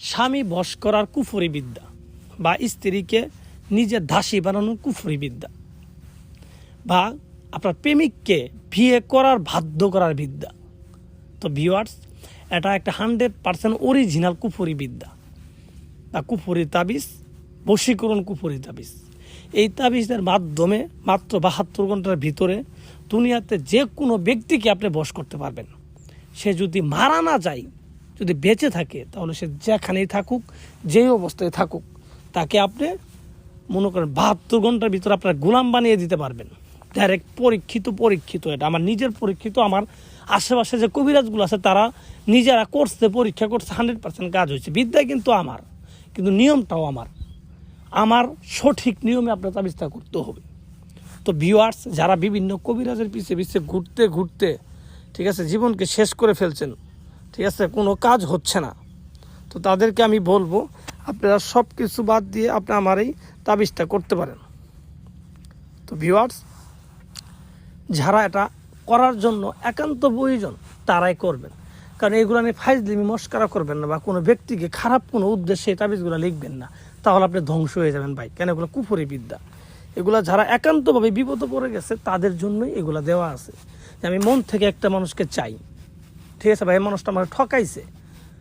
স্বামী বশ করার কুফরি বিদ্যা বা স্ত্রীকে নিজের দাসী বানানোর কুফরি বিদ্যা বা আপনার প্রেমিককে বিয়ে করার বাধ্য করার বিদ্যা। তো ভিওয়ার্স এটা একটা হান্ড্রেড পার্সেন্ট অরিজিনাল কুফরি বিদ্যা বা কুফরি তাবিজ, বশীকরণ কুফরি তাবিজ। এই তাবিজের মাধ্যমে মাত্র বাহাত্তর ঘণ্টার ভিতরে দুনিয়াতে যে কোনো ব্যক্তিকে আপনি বশ করতে পারবেন। সে যদি মারা না যায় যদি বেঁচে থাকে, তাহলে সে যেখানেই থাকুক, যেই অবস্থায় থাকুক, তাকে আপনি মনে করেন বাহাত্তর ঘণ্টার ভিতরে আপনার গোলাম বানিয়ে দিতে পারবেন। ডাইরেক্ট পরীক্ষিত পরীক্ষিত এটা। আমার নিজের পরীক্ষিত, আমার আশেপাশে যে কবিরাজগুলো আছে, তারা নিজেরা করছে, পরীক্ষা করছে, হান্ড্রেড পার্সেন্ট কাজ হয়েছে। বিদ্যা কিন্তু আমার, কিন্তু নিয়মটাও আমার। আমার সঠিক নিয়মে আপনার তাবিজটা করতে হবে। তো ভিউয়ার্স যারা বিভিন্ন কবিরাজের পিছে পিছে ঘুরতে ঘুরতে, ঠিক আছে, জীবনকে শেষ করে ফেলছেন ঠিক আছে, কোনো কাজ হচ্ছে না। তো তাদেরকে আমি বলব, আপনারা সব কিছু বাদ দিয়ে আপনি আমার এই তাবিজটা করতে পারেন। তো ভিউয়ার্স যারা এটা করার জন্য একান্ত প্রয়োজন, তারাই করবেন। কারণ এগুলো নিয়ে ফাইজলিমি মস্কারা করবেন না বা কোনো ব্যক্তিকে খারাপ কোনো উদ্দেশ্যে তাবিজগুলো লিখবেন না। তাহলে আপনি ধ্বংস হয়ে যাবেন ভাই। কেন? এগুলো কুফরি বিদ্যা। এগুলা যারা একান্তভাবে বিপদে পড়ে গেছে, তাদের জন্যই এগুলো দেওয়া আছে। যে আমি মন থেকে একটা মানুষকে চাই ঠিক আছে ভাই মানুষটা আমার ঠকাইছে।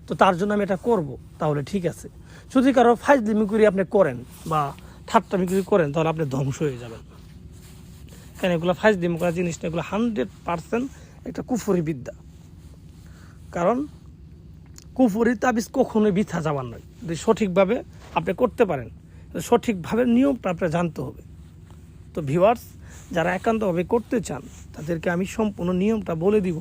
তো তার জন্য আমি এটা করব। তাহলে ঠিক আছে। যদি কারও ফাইজলিমি করে আপনি করেন বা ঠাট্টামি করে করেন, তাহলে আপনি ধ্বংস হয়ে যাবেন। কেন এগুলো ফাইজলিমি করা জিনিস না, এগুলো হান্ড্রেড পার্সেন্ট একটা কুফুরি বিদ্যা। কারণ কুফরি তাবিজ কখনোই বৃথা যাবার নয়। যদি সঠিকভাবে আপনি করতে পারেন, সঠিকভাবে নিয়মটা আপনার জানতে হবে। তো ভিউয়ার্স যারা একান্তভাবে করতে চান, তাদেরকে আমি সম্পূর্ণ নিয়মটা বলে দিব।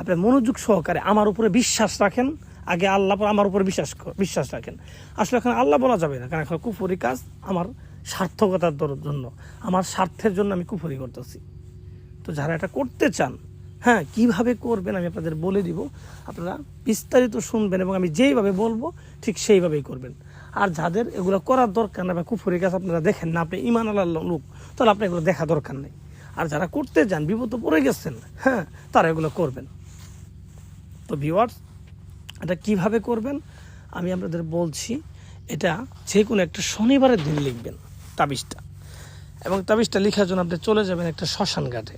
আপনি মনোযোগ সহকারে আমার উপরে বিশ্বাস রাখেন। আগে আল্লাহ পর আমার উপরে বিশ্বাস বিশ্বাস রাখেন। আসলে এখন আল্লাহ বলা যাবে না, কারণ এখন কুফুরি কাজ আমার সার্থকতার জন্য, আমার স্বার্থের জন্য আমি কুফুরি করতেছি। তো যারা এটা করতে চান হ্যাঁ কীভাবে করবেন আমি আপনাদের বলে দিব। আপনারা বিস্তারিত শুনবেন এবং আমি যেইভাবে বলব, ঠিক সেইভাবেই করবেন। আর যাদের এগুলো করার দরকার না, বা কুফুরি কাজ আপনারা দেখেন না, আপনি ইমান আল্লাহ লোক। তাহলে আপনার এগুলো দেখা দরকার নেই। আর যারা করতে যান, বিপদ পড়ে গেছেন হ্যাঁ তারা এগুলো করবেন। তো ভিওয়ার্স এটা কীভাবে করবেন? আমি আপনাদের বলছি, এটা যে কোনো একটা শনিবারের দিন লিখবেন, তাবিজটা। এবং তাবিজটা লেখার জন্য আপনি চলে যাবেন একটা শ্মশান ঘাটে।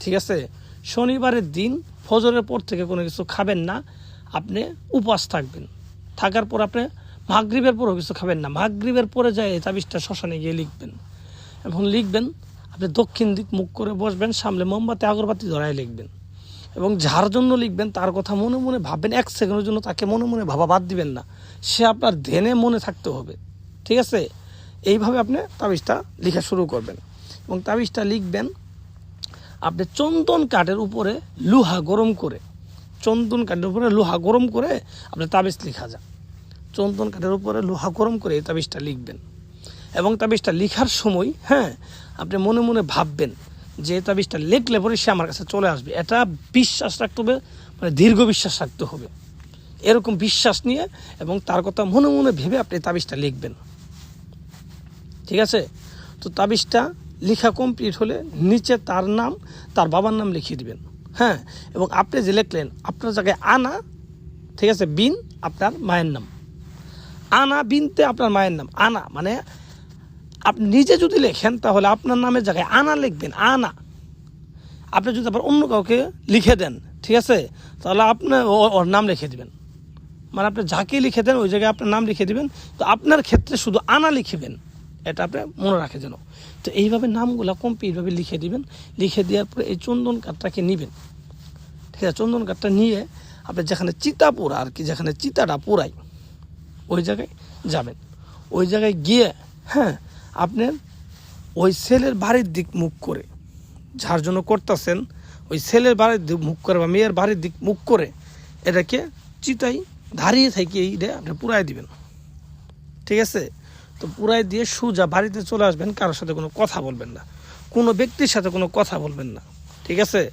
ঠিক আছে? শনিবারের দিন ফজরের পর থেকে কোনো কিছু খাবেন না, আপনি উপবাস থাকবেন। থাকার পর আপনি মাগরিবের পরও কিছু খাবেন না। মাগরিবের পরে যায় এই তাবিজটা শ্মশানে গিয়ে লিখবেন। এবং লিখবেন, আপনি দক্ষিণ দিক মুখ করে বসবেন, সামনে মোমবাতি, আগরবাতি ধরায় লিখবেন। এবং যার জন্য লিখবেন, তার কথা মনে মনে ভাববেন, এক সেকেন্ডের জন্য তাকে মনে মনে ভাবা বাদ দিবেন না। সে আপনার ধ্যানে মনে থাকতে হবে, ঠিক আছে? এইভাবে আপনি তাবিজটা লেখা শুরু করবেন। এবং তাবিজটা লিখবেন, আপনি চন্দন কাঠের উপরে লোহা গরম করে, চন্দন কাঠের উপরে লোহা গরম করে আপনি তাবিজ লেখা যান চন্দন কাঠের উপরে লোহা গরম করে এই তাবিজটা লিখবেন। এবং তাবিজটা লেখার সময় হ্যাঁ আপনি মনে মনে ভাববেন যে তাবিজটা লিখলে পরে সে আমার কাছে চলে আসবে। এটা বিশ্বাস রাখতে হবে মানে দীর্ঘ বিশ্বাস রাখতে হবে। এরকম বিশ্বাস নিয়ে এবং তার কথা মনে মনে ভেবে আপনি তাবিজটা লিখবেন। ঠিক আছে? তো তাবিজটা লেখা কমপ্লিট হলে নিচে তার নাম, তার বাবার নাম লিখিয়ে দিবেন। হ্যাঁ এবং আপনি যে লিখলেন, আপনার জায়গায় আনা, ঠিক আছে, বিন, আপনার মায়ের নাম। আনা বিনতে আপনার মায়ের নাম। আনা মানে আপনি নিজে যদি লেখেন, তাহলে আপনার নামের জায়গায় আনা লিখবেন, আনা। আপনি যদি আবার অন্য কাউকে লিখে দেন, ঠিক আছে? তাহলে আপনি ওর নাম লিখে দিবেন। মানে আপনি যাকে লিখে দেন, ওই জায়গায় আপনার নাম লিখে দিবেন। তো আপনার ক্ষেত্রে শুধু আনা লিখিবেন, এটা আপনি মনে রাখে যেন। তো এইভাবে নামগুলো কমপ্লিটভাবে লিখে দিবেন। লিখে দেওয়ার পরে এই চন্দন কাঠটাকে নেবেন। ঠিক আছে? চন্দন কাঠটা নিয়ে আপনি যেখানে চিতা পোড়া আর কি, যেখানে চিতাটা পোড়াই, ওই জায়গায় যাবেন। ওই জায়গায় গিয়ে হ্যাঁ আপনার ওই ছেলের বাড়ির দিক মুখ করে, যার জন্য করতেছেন, ওই ছেলের বাড়ির দিক মুখ করে বা মেয়ের বাড়ির দিক মুখ করে এটাকে চিতাই দাঁড়িয়ে থেকে এইটা আপনি পুরাই দিবেন। ঠিক আছে? তো পুরাই দিয়ে সোজা বাড়িতে চলে আসবেন, কারোর সাথে কোনো কথা বলবেন না। কোনো ব্যক্তির সাথে কোনো কথা বলবেন না। ঠিক আছে?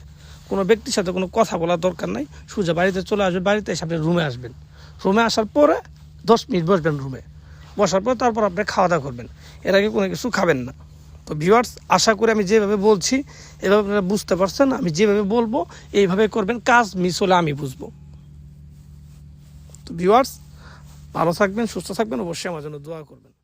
কোনো ব্যক্তির সাথে কোনো কথা বলার দরকার নাই। সোজা বাড়িতে চলে আসবেন, বাড়িতে এসে আপনি রুমে আসবেন। রুমে আসার পরে দশ মিনিট বসবেন রুমে। বসার পর তারপর আপনি খাওয়া দাওয়া করবেন। এর আগে কোনো কিছু খাবেন না। তো ভিউয়ার্স আশা করি আমি যেভাবে বলছি, এভাবে আপনারা বুঝতে পারছেন, আমি যেভাবে বলব, এইভাবে করবেন, কাজ মিস হলে আমি বুঝব। তো ভিউয়ার্স ভালো থাকবেন, সুস্থ থাকবেন, অবশ্যই আমার জন্য দোয়া করবেন।